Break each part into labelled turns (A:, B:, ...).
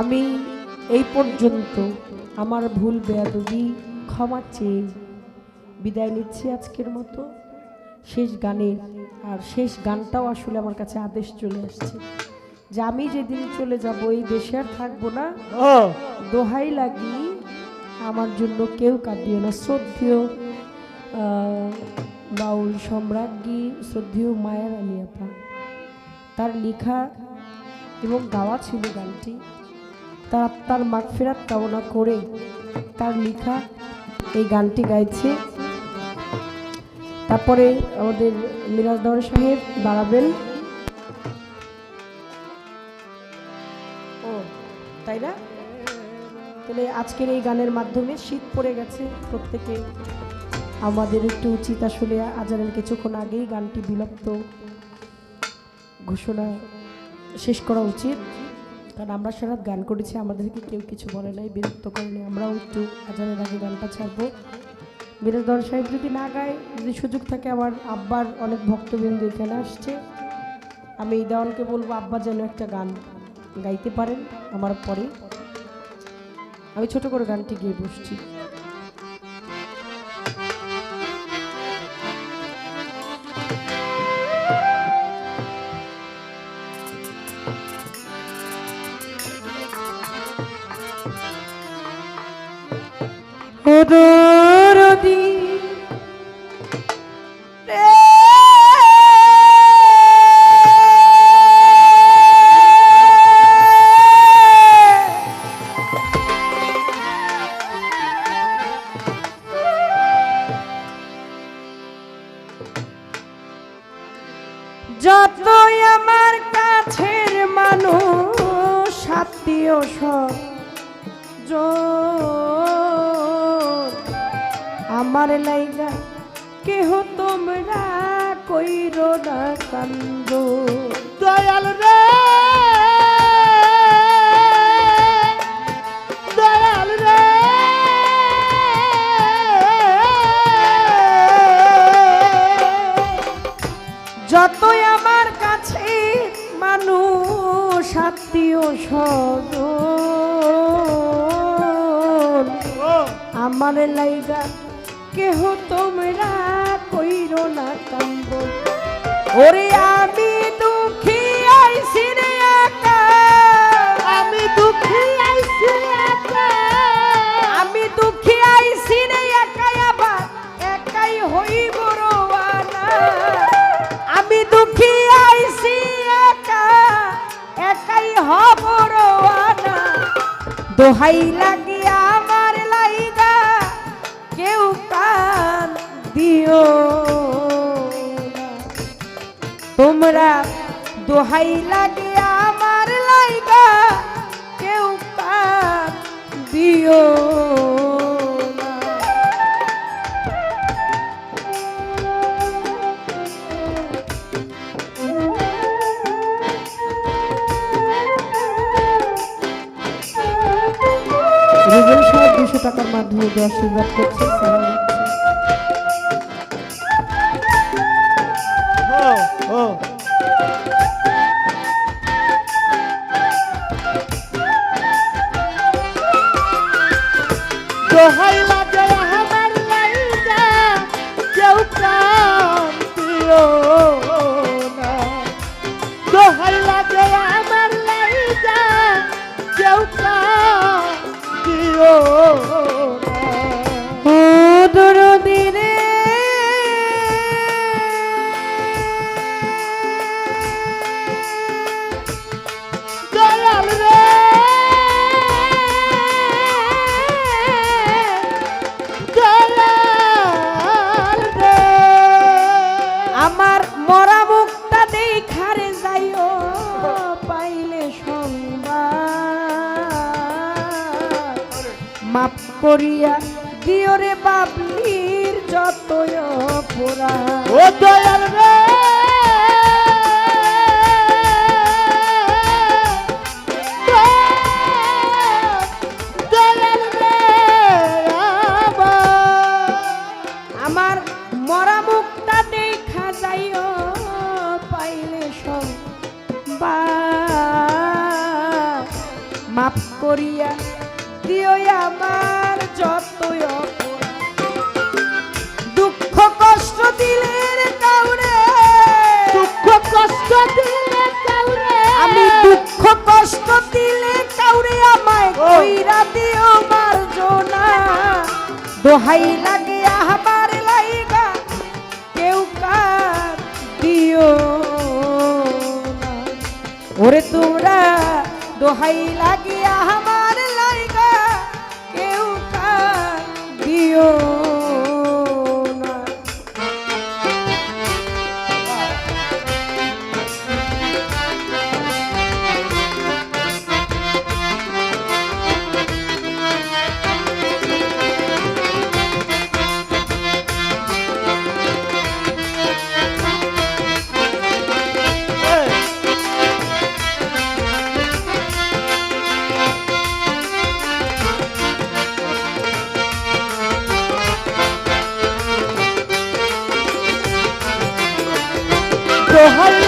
A: আমি এই পর্যন্ত আমার ভুল বেয়াদবি ক্ষমা চেয়ে বিদায় নিচ্ছি আজকের মতো। শেষ গানে আর শেষ গানটাও আসলে আমার কাছে আদেশ চলে আসছে যে আমি যেদিন চলে যাব এই দেশে আর থাকব না। দোহাই লাগি আমার জন্য কেউ কাঁদিও না। শ্রদ্ধেয় বাউল সম্রাজ্ঞী শ্রদ্ধেয় মায়ের আপা। তার লেখা এবং গাওয়া ছিল গানটি। তার আত্মার মাগফেরাত কামনা করে তার লেখা এই গানটি গাইছে। তারপরে আমাদের মিরাজদর সাহেব দাঁড়াবেন ও, তাই না? তাহলে আজকের এই গানের মাধ্যমে শীত পড়ে গেছে। প্রত্যেকে আমাদের একটু উচিত আসলে আজানের কিছুক্ষণ আগেই গানটি বিলুপ্ত ঘোষণা শেষ করা উচিত। কারণ আমরা সারা গান করেছি, আমাদেরকে কেউ কিছু বলে নাই, বিরক্ত করেনি আমরাও একটু আজানের আগে গানটা ছাড়বো। বিরাজদর সাহেব যদি না গায়, যদি সুযোগ থাকে, আমার আব্বার অনেক ভক্তবৃন্দ এখানে আসছে। আমি এই দেওয়ানকে বলব, আব্বা যেন একটা গান গাইতে পারেন, আমার পরে। আমি ছোট করে গানটি গিয়ে বসছি। যতই আমার কাছের মানুষ আত্মীয় সব আমার লাইগা কেহ তোমরা কইর না কান্দ।
B: দয়াল রে! দয়াল রে!
A: যতই আমার কাছে মানুষ আত্মীয়
B: ও।
A: আমার লাইগা কেহ তোমরা কইর না কান্দ। ওরে আমি দুঃখী আইসি রে একা।
B: আমি দুঃখী আইছি একা।
A: আমি দুঃখী আইসি রে একাই আবার একাই হইব রোয়ানা। আমি দুঃখী আইসি একা একাই হব রোয়ানা। দোহাই লাগি তোমরা দোহাই লাগে আমার লাইগা কেউ কান দিও দুশো টাকার মাধ্যমে দেওয়ার আশীর্বাদ করছে
B: ও। দোহাই লাগে আমার লাইগা কেউ কাম দিও না। দোহাই
A: করিয়া দিও রে বাবলির যতই পোড়া
B: ও দয়াল রে! দয়াল রে আমার
A: আমার মরা মুখটা দেখা যাইও পাইলে সংবাদ মাফ করিয়া দিও আমার দুঃখ কষ্ট দিলের কাউরে
B: দুঃখ কষ্ট দিলে কাউরে
A: আমি দুঃখ কষ্ট দিলে কাউরে আমায় কইরা দিও মার্জনা। দোহাই লাগে আমার লাইগা কেউ কার দিও না। ওরে তোমরা দোহাই লাগে আমার দিও
B: দোহাই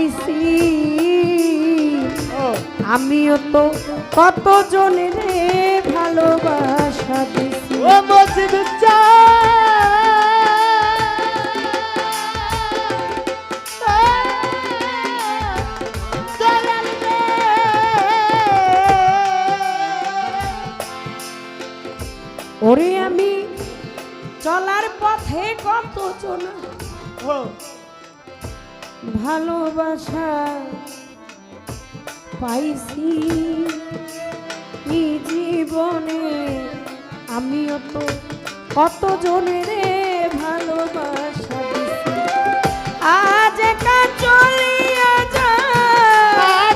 A: পাইছি। আমিও তো কত জনের ভালোবাসা দিছি।
B: ও মসজিদ
A: ওরে আমি চলার পথে কত জনার ভালোবাসা পাইছি। এই জীবনে আমিও তো কত জনের ভালোবাসা আজ একা চলিয়া যায়।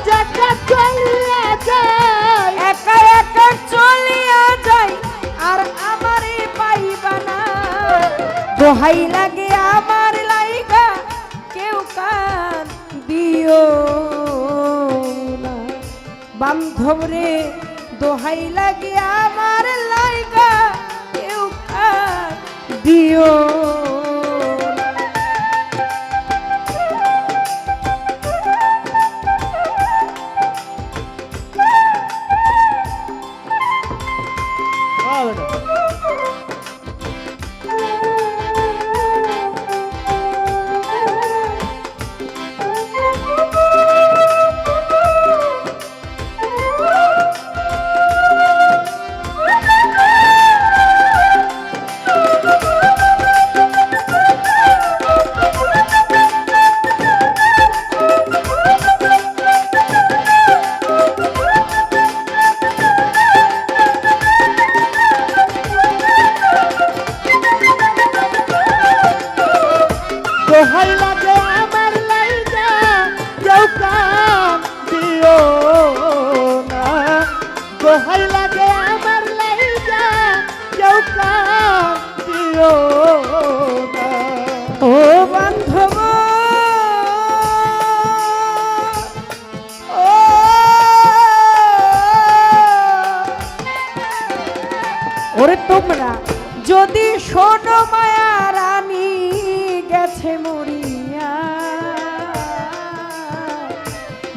A: একা একা চলিয়া যাই আর আমারে পাইবা না। দোহাই লাগে দিও না। বান্ধব রে দোহাই লাগে আমার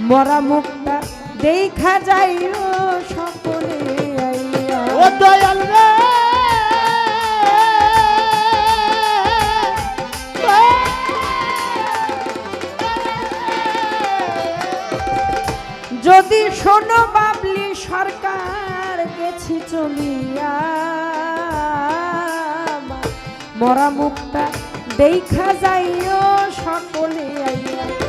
A: মরা মুখটা দেখা যাইও সকলে আইয়া।
B: ও দয়াল রে!
A: যদি শোনো বাবলি সরকার গেছি চলিয়া। মরা মুখটা দেখা যাইও সকলে আইয়া।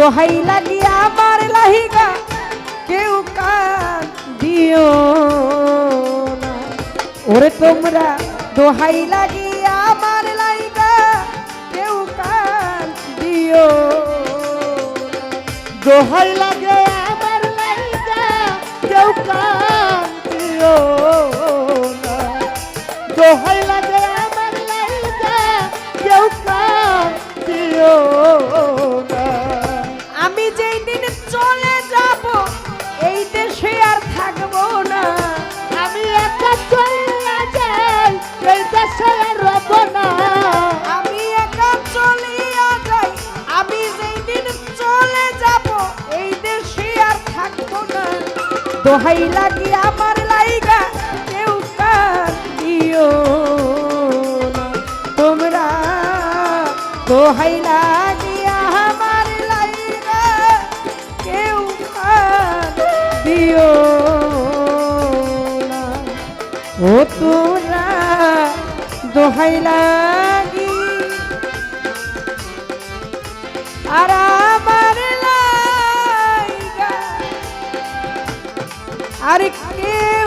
A: দোহাই লাগি আমার লাহিগা কেউ কান দিও না ওরে তোমরা দোহাই লাগি আমার লাইগা কেউ কান দিও না।
B: দোহাই লাগে আমার লাইগা কেউ কান্দিও না দোহাই লাগে আমার লাইগা কেউ কান্দিও না
A: দোহাই লাগি আমার লাইগা কেউ কান তোমরা দোহাই লাগি আমার লাইগা কেউ কান ও তোরা দোহাই লাগি আর কে?